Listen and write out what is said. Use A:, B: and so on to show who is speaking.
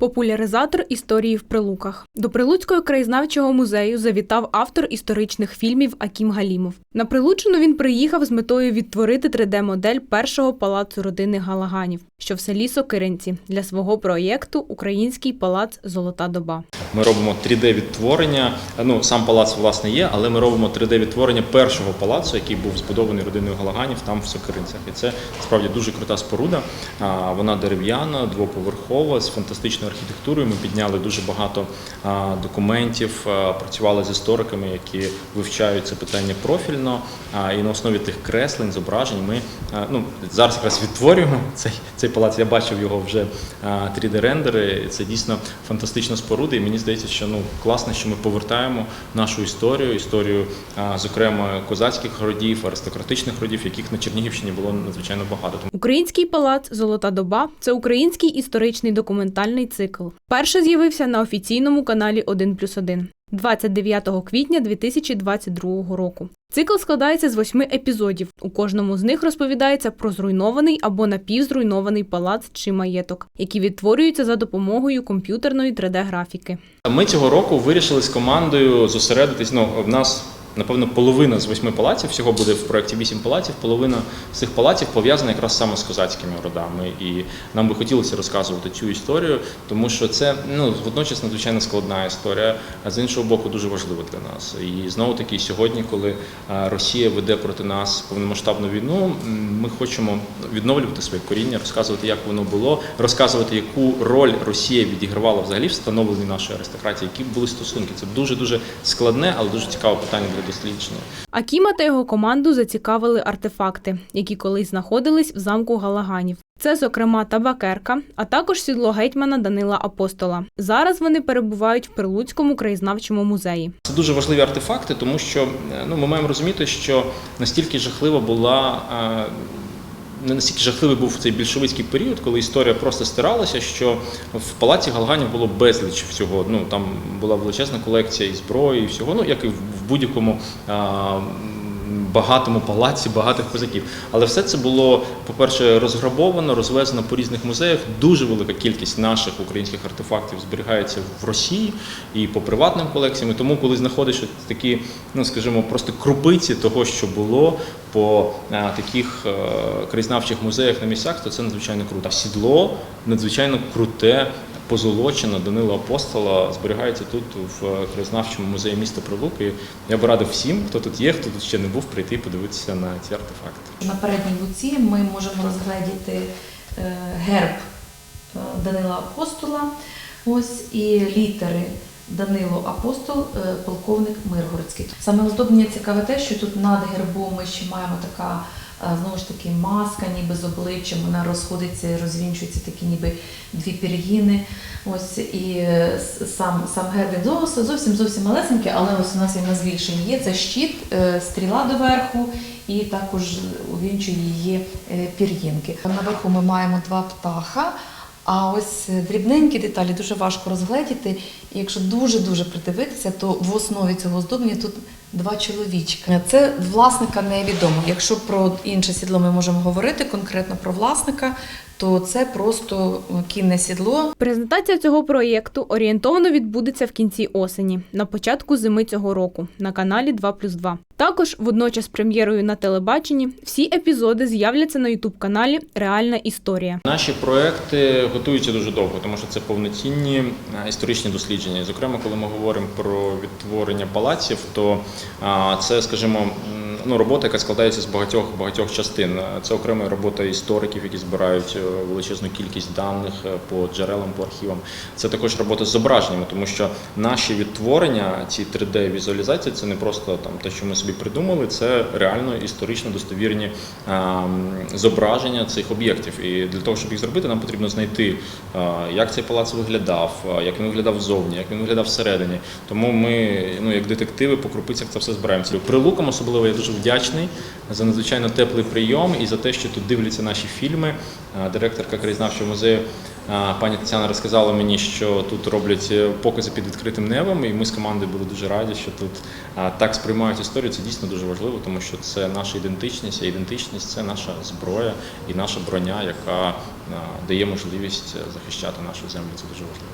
A: Популяризатор історії в Прилуках. До Прилуцького краєзнавчого музею завітав автор історичних фільмів Акім Галімов. На Прилуччину він приїхав з метою відтворити 3D-модель першого палацу родини Галаганів, що в селі Сокиринці, для свого проєкту Український палац Золота доба.
B: Ми робимо 3D-відтворення. Ну сам палац власне є, але ми робимо 3D-відтворення першого палацу, який був збудований родиною Галаганів там в Сокиринцях. І це справді дуже крута споруда. Вона дерев'яна, двоповерхова з фантастичною архітектурою. Ми підняли дуже багато документів, працювали з істориками, які вивчають це питання профільно. І на основі тих креслень, зображень ми ну зараз якраз відтворюємо цей цей палац. Я бачив його вже 3D-рендери. Це дійсно фантастична споруда. І мені здається, що ну класно, що ми повертаємо нашу історію, історію, зокрема, козацьких родів, аристократичних родів, яких на Чернігівщині було надзвичайно багато.
A: Український палац Золота доба це український історичний документальний цикл. Перше з'явився на офіційному каналі 1+,1 29 квітня 2022 року. Цикл складається з восьми епізодів. У кожному з них розповідається про зруйнований або напівзруйнований палац чи маєток, які відтворюються за допомогою комп'ютерної 3D-графіки.
B: Ми цього року вирішили з командою зосередитись. Ну, в нас напевно половина з восьми палаців, всього буде в проєкті вісім палаців. Половина з цих палаців пов'язана якраз саме з козацькими родами. І нам би хотілося розказувати цю історію, тому що це ну водночас надзвичайно складна історія, а з іншого боку, дуже важлива для нас. І знову таки сьогодні, коли Росія веде проти нас повномасштабну війну, ми хочемо відновлювати своє коріння, розказувати, як воно було, розказувати, яку роль Росія відігравала взагалі в встановленні нашої аристократії, які були стосунки. Це дуже дуже складне, але дуже цікаве питання для дослідження.
A: Акіма та його команду зацікавили артефакти, які колись знаходились в замку Галаганів. Це, зокрема, табакерка, а також сідло гетьмана Данила Апостола. Зараз вони перебувають в Прилуцькому краєзнавчому музеї.
B: Це дуже важливі артефакти, тому що е, ну, ми маємо розуміти, що настільки жахлива була. Не настільки жахливий був цей більшовицький період, коли історія просто стиралася, що в палаці Галганів було безліч всього. Ну там була величезна колекція і зброї, і всього, ну як і в будь-якому багатому палаці багатих козаків. Але все це було, по-перше, розграбовано, розвезено по різних музеях. Дуже велика кількість наших українських артефактів зберігається в Росії і по приватним колекціям. І Тому, коли знаходиш такі, ну скажімо, просто крупиці того, що було по а, таких е, краєзнавчих музеях на місцях, то це надзвичайно круто. Сідло надзвичайно круте. Позолочена Данила Апостола зберігається тут в краєзнавчому музеї міста Прилуки. Я б радив всім, хто тут є, хто тут ще не був, прийти і подивитися на ці артефакти.
C: На передній луці ми можемо розгледіти е, герб е, Данила Апостола, ось і літери Данило Апостол, е, полковник Миргородський. Саме оздоблення цікаве те, що тут над гербом ми ще маємо така. Знову ж таки, маска, ніби з обличчям, вона розходиться і розвінчується такі ніби дві пір'їни. Ось і е, сам, сам герб він зовсім зовсім малесенький, але ось у нас він на збільшенні є. Це щит, е, стріла доверху і також увінчує її е, пір'їнки. Наверху ми маємо два птаха. А ось дрібненькі деталі дуже важко розгледіти. І якщо дуже-дуже придивитися, то в основі цього оздоблення тут два чоловічки. Це власника невідомо. Якщо про інше сідло ми можемо говорити конкретно про власника, то це просто кінне сідло.
A: Презентація цього проєкту орієнтовно відбудеться в кінці осені, на початку зими цього року на каналі 2+,2. Також водночас прем'єрою на телебаченні всі епізоди з'являться на ютуб-каналі Реальна історія.
B: Наші проекти готуються дуже довго, тому що це повноцінні е, історичні дослідження. Зокрема, коли ми говоримо про відтворення палаців, то це, скажімо, ну, робота, яка складається з багатьох багатьох частин. Е, Це окрема робота істориків, які збирають е, величезну кількість даних е, по джерелам, по архівам. Це також робота з зображеннями, тому що наші відтворення, ці 3D-візуалізації, це не просто там те, що ми собі придумали, це реально історично достовірні зображення цих об'єктів. І для того, щоб їх зробити, нам потрібно знайти, як цей палац виглядав, як він виглядав ззовні, як він виглядав всередині. Тому ми, ну як детективи, по крупицях це все збираємося. Прилукам особливо я дуже вдячний за надзвичайно теплий прийом і за те, що тут дивляться наші фільми. Директорка краєзнавчого музею пані Тетяна розказала мені, що тут роблять е, покази під відкритим небом, і ми з командою були дуже раді, що тут так сприймають історію. Це дійсно дуже важливо, тому що це наша ідентичність, а ідентичність це наша зброя і наша броня, яка дає можливість захищати нашу землю. Це дуже важливо.